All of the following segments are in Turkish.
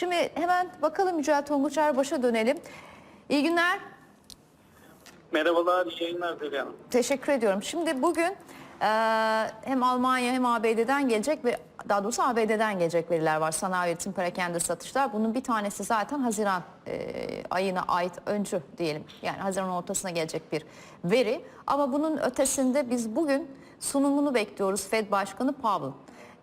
Şimdi hemen bakalım Yücel Tonguç Erbaş'a dönelim. İyi günler. Merhabalar, iyi yayınlar Zeliha Hanım. Teşekkür ediyorum. Şimdi bugün e, hem Almanya hem ABD'den gelecek ve daha doğrusu ABD'den gelecek veriler var. Sanayi üretim, perakende satışlar. Bunun bir tanesi zaten Haziran e, ayına ait öncü diyelim. Yani Haziran ortasına gelecek bir veri. Ama bunun ötesinde biz bugün sunumunu bekliyoruz Fed Başkanı Powell.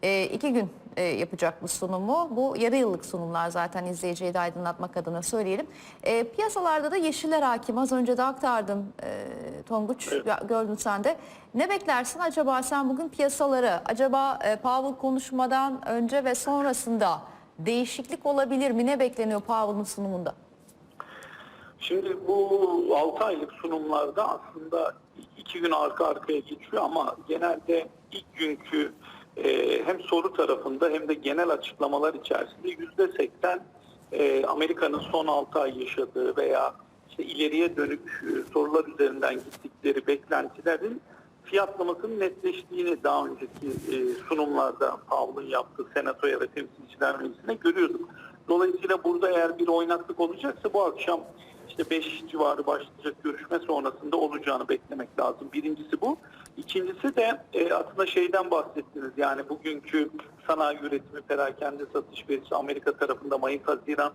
E, iki gün e, yapacak bu sunumu. Bu yarı yıllık sunumlar zaten izleyiciyi de aydınlatmak adına söyleyelim. E, piyasalarda da yeşiller hakim. Az önce de aktardım e, Tonguç gö- gördün sen de. Ne beklersin acaba sen bugün piyasaları? Acaba e, Powell konuşmadan önce ve sonrasında değişiklik olabilir mi? Ne bekleniyor Powell'ın sunumunda? Şimdi bu 6 aylık sunumlarda aslında iki gün arka arkaya geçiyor ama genelde ilk günkü e, hem soru tarafında hem de genel açıklamalar içerisinde yüzde seksen e, Amerika'nın son 6 ay yaşadığı veya işte ileriye dönük e, sorular üzerinden gittikleri beklentilerin fiyatlamasının netleştiğini daha önceki e, sunumlarda Powell'ın yaptığı senatoya ve temsilciler meclisine görüyorduk. Dolayısıyla burada eğer bir oynaklık olacaksa bu akşam işte 5 civarı başlayacak görüşme sonrasında olacağını beklemek lazım. Birincisi bu. İkincisi de e, aslında şeyden bahsettiniz yani bugünkü sanayi üretimi perakende satış verisi Amerika tarafında Mayıs-Haziran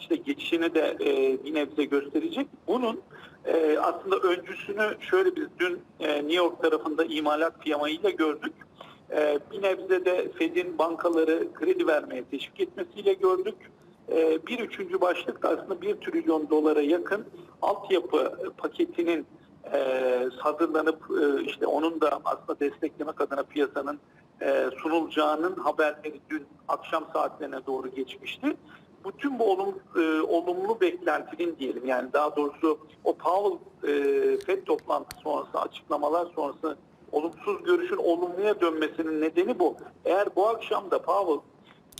işte geçişini de e, bir nebze gösterecek. Bunun e, aslında öncüsünü şöyle biz dün e, New York tarafında imalat piyamayla gördük. E, bir nebze de Fed'in bankaları kredi vermeye teşvik etmesiyle gördük. E, bir üçüncü başlık da aslında bir trilyon dolara yakın altyapı paketinin e, hazırlanıp e, işte onun da aslında desteklemek adına piyasanın e, sunulacağının haberleri dün akşam saatlerine doğru geçmişti. Bütün bu olum, e, olumlu beklentinin diyelim yani daha doğrusu o Powell e, FED toplantısı sonrası açıklamalar sonrası olumsuz görüşün olumluya dönmesinin nedeni bu. Eğer bu akşam da Powell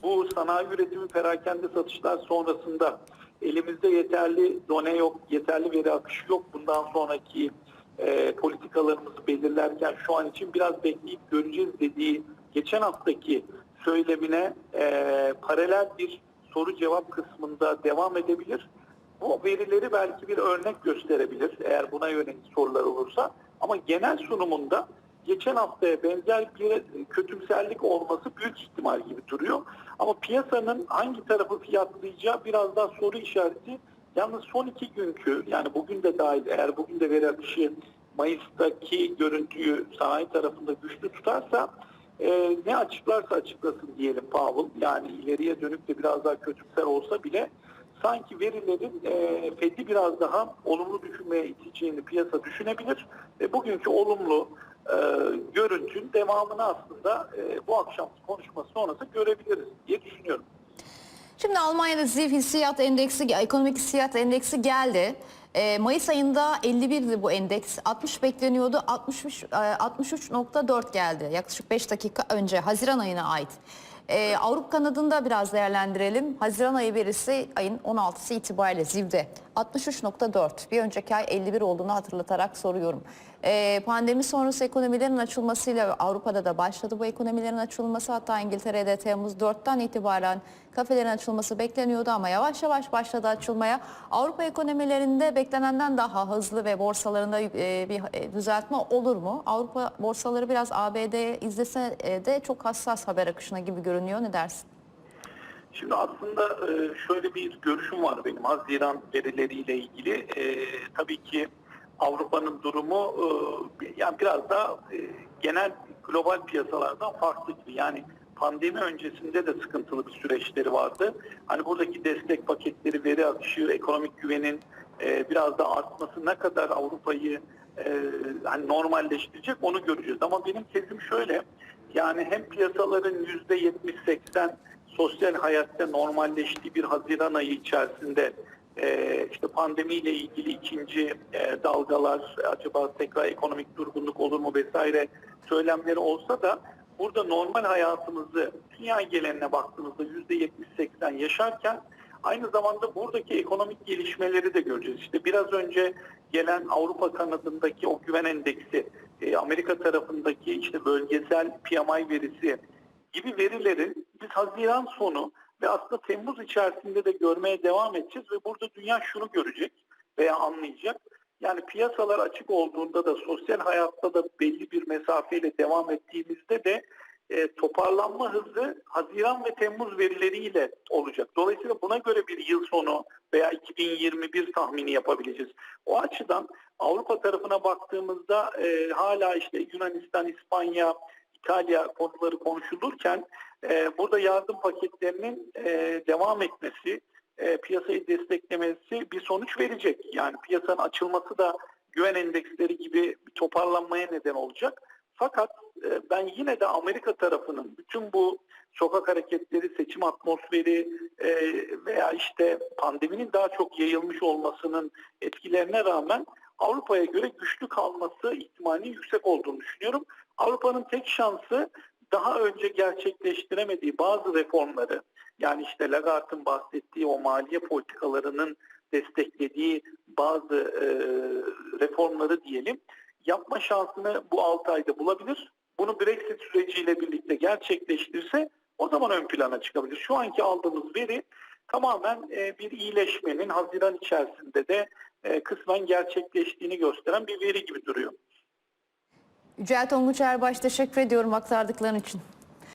bu sanayi üretimi perakende satışlar sonrasında elimizde yeterli done yok, yeterli veri akışı yok. Bundan sonraki e, politikalarımızı belirlerken şu an için biraz bekleyip göreceğiz dediği geçen haftaki söylemine e, paralel bir soru cevap kısmında devam edebilir. Bu verileri belki bir örnek gösterebilir eğer buna yönelik sorular olursa. Ama genel sunumunda geçen haftaya benzer bir kötümserlik olması büyük ihtimal gibi duruyor. Ama piyasanın hangi tarafı fiyatlayacağı biraz daha soru işareti. Yalnız son iki günkü yani bugün de dahil eğer bugün de veri akışı Mayıs'taki görüntüyü sanayi tarafında güçlü tutarsa e, ne açıklarsa açıklasın diyelim Powell. Yani ileriye dönük de biraz daha kötümser olsa bile sanki verilerin e, Fed'i biraz daha olumlu düşünmeye iteceğini piyasa düşünebilir. Ve bugünkü olumlu e, görüntünün devamını aslında e, bu akşam konuşması sonrası görebiliriz diye düşünüyorum. Şimdi Almanya'da ZIF hissiyat endeksi, ekonomik hissiyat endeksi geldi. Ee, Mayıs ayında 51'di bu endeks. 60 bekleniyordu. 60, e, 63.4 geldi. Yaklaşık 5 dakika önce Haziran ayına ait. Ee, Avrupa kanadında biraz değerlendirelim. Haziran ayı verisi ayın 16'sı itibariyle ZİV'de 63.4. Bir önceki ay 51 olduğunu hatırlatarak soruyorum. Ee, pandemi sonrası ekonomilerin açılmasıyla Avrupa'da da başladı bu ekonomilerin açılması. Hatta İngiltere'de Temmuz 4'ten itibaren kafelerin açılması bekleniyordu ama yavaş yavaş başladı açılmaya. Avrupa ekonomilerinde beklenenden daha hızlı ve borsalarında e, bir e, düzeltme olur mu? Avrupa borsaları biraz ABD izlese e, de çok hassas haber akışına gibi görünüyor. Ne dersin? Şimdi aslında şöyle bir görüşüm var benim Haziran verileriyle ilgili. E, tabii ki Avrupa'nın durumu e, yani biraz daha e, genel global piyasalardan farklı gibi. Yani pandemi öncesinde de sıkıntılı bir süreçleri vardı. Hani buradaki destek paketleri, veri akışı, ekonomik güvenin e, biraz da artması ne kadar Avrupa'yı e, hani normalleştirecek onu göreceğiz. Ama benim tezim şöyle. Yani hem piyasaların yüzde 70-80 sosyal hayatta normalleştiği bir Haziran ayı içerisinde e, işte pandemiyle ilgili ikinci e, dalgalar acaba tekrar ekonomik durgunluk olur mu vesaire söylemleri olsa da burada normal hayatımızı dünya geneline baktığımızda yüzde 70-80 yaşarken aynı zamanda buradaki ekonomik gelişmeleri de göreceğiz. İşte biraz önce gelen Avrupa kanadındaki o güven endeksi, e, Amerika tarafındaki işte bölgesel PMI verisi gibi verilerin biz Haziran sonu ve aslında Temmuz içerisinde de görmeye devam edeceğiz ve burada dünya şunu görecek veya anlayacak. Yani piyasalar açık olduğunda da sosyal hayatta da belli bir mesafeyle devam ettiğimizde de e, toparlanma hızı Haziran ve Temmuz verileriyle olacak. Dolayısıyla buna göre bir yıl sonu veya 2021 tahmini yapabileceğiz. O açıdan Avrupa tarafına baktığımızda e, hala işte Yunanistan, İspanya, İtalya konuları konuşulurken e, burada yardım paketlerinin e, devam etmesi, e, piyasayı desteklemesi bir sonuç verecek. Yani piyasanın açılması da güven endeksleri gibi toparlanmaya neden olacak. Fakat e, ben yine de Amerika tarafının bütün bu sokak hareketleri, seçim atmosferi veya işte pandeminin daha çok yayılmış olmasının etkilerine rağmen Avrupa'ya göre güçlü kalması ihtimalinin yüksek olduğunu düşünüyorum. Avrupa'nın tek şansı daha önce gerçekleştiremediği bazı reformları yani işte Lagarde'ın bahsettiği o maliye politikalarının desteklediği bazı e, reformları diyelim yapma şansını bu 6 ayda bulabilir. Bunu Brexit süreciyle birlikte gerçekleştirirse o zaman ön plana çıkabilir. Şu anki aldığımız veri tamamen e, bir iyileşmenin Haziran içerisinde de e, kısmen gerçekleştiğini gösteren bir veri gibi duruyor. Yücel Tonguç Erbaş teşekkür ediyorum aktardıkların için.